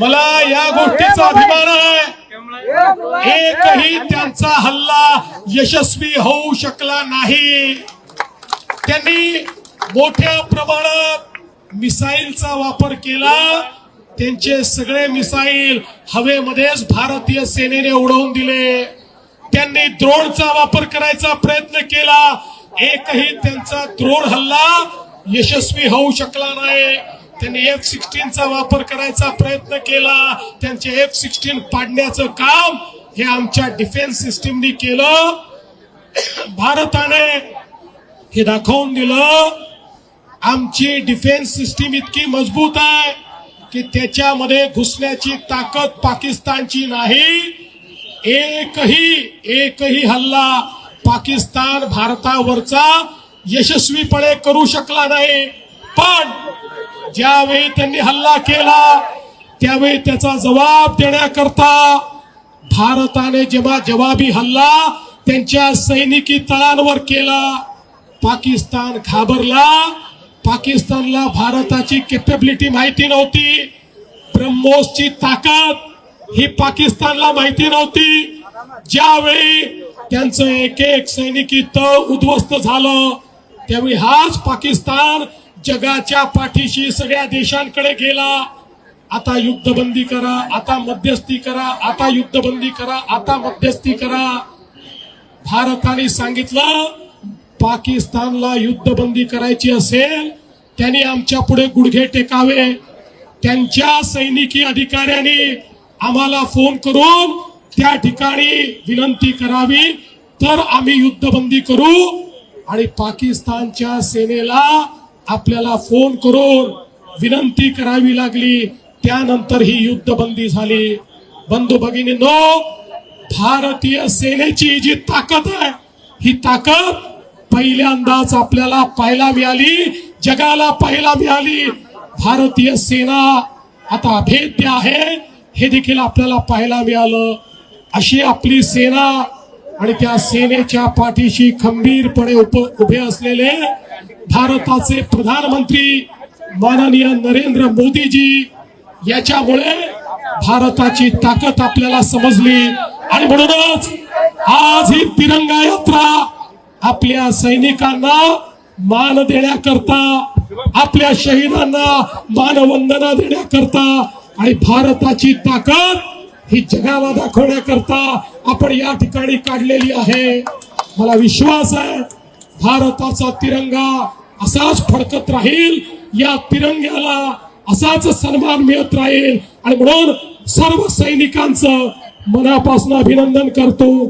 मला या गोष्टीचा अभिमान आहे. एकही त्यांचा हल्ला यशस्वी होऊ शकला नाही. त्यांनी मोठ्या प्रमाणात मिसाईलचा वापर केला. त्यांचे सगळे मिसाईल हवेमध्येच भारतीय सेनेने उडवून दिले. त्यांनी द्रोणचा वापर करायचा प्रयत्न केला. एकही त्यांचा द्रोण हल्ला यशस्वी होऊ शकला नाही. त्यांनी एफ सिक्स्टीनचा वापर करायचा प्रयत्न केला. त्यांचे एफ सिक्स्टीन पाडण्याचं काम हे आमच्या डिफेन्स सिस्टीमनी केलं. भारताने हे दाखवून दिलं. आमची डिफेन्स सिस्टीम इतकी मजबूत आहे की त्याच्यामध्ये घुसण्याची ताकद पाकिस्तानची नाही. एकही एकही हल्ला पाकिस्तान भारतावरचा यशस्वीपणे करू शकला नाही. पण ज्यावेळी त्यांनी हल्ला केला त्यावेळी त्याचा जबाब देण्याकरता भारताने जेव्हा जवाबी हल्ला त्यांच्या सैनिकी तळांवर केला पाकिस्तान घाबरला. पाकिस्तानला भारताची केपेबिलिटी माहिती नव्हती. ब्रह्मोसची ताकद ही पाकिस्तानला माहिती नव्हती. ज्यावेळी त्यांचं एक एक सैनिकी तळ उद्ध्वस्त झालं त्यावेळी हाच पाकिस्तान जगाच्या पाठीशी सगळ्या देशांकडे गेला. आता युद्धबंदी करा आता मध्यस्थी करा आता युद्धबंदी करा आता मध्यस्थी करा. भारताने सांगितलं पाकिस्तानला युद्धबंदी करायची असेल त्यांनी आमच्या पुढे गुडघे टेकावे. त्यांच्या सैनिकी अधिकाऱ्यांनी आम्हाला फोन करून त्या ठिकाणी विनंती करावी तर आम्ही युद्धबंदी करू. आणि पाकिस्तानच्या सेनेला आपल्याला फोन करून विनंती करावी लागली. त्यानंतर ही युद्धबंदी झाली. बंधू भगिनींनो भारतीय सेनेची जी ताकद आहे ही ताकद पहिल्यांदाच आपल्याला पाहायला मिळाली जगाला पाहायला मिळाली. भारतीय सेना आता अभेद्य आहे हे देखील आपल्याला पाहायला मिळालं. अशी आपली सेना आणि त्या सेनेच्या पाठीशी खंबीरपणे उप उभे असलेले भारताचे प्रधानमंत्री माननीय नरेंद्र मोदीजी याच्यामुळे भारताची ताकद आपल्याला समजली. आणि म्हणूनच आज ही तिरंगा यात्रा आपल्या सैनिकांना मान देण्याकरता आपल्या शहीदांना मानवंदना देण्याकरता आणि भारताची ताकद ही जगाला दाखवण्याकरता आपण या ठिकाणी काढलेली आहे. मला विश्वास आहे भारताचा तिरंगा असाच फडकत राहील या तिरंग्याला असाच सन्मान मिळत राहील. आणि म्हणून सर्व सैनिकांचं मनापासून अभिनंदन करतो.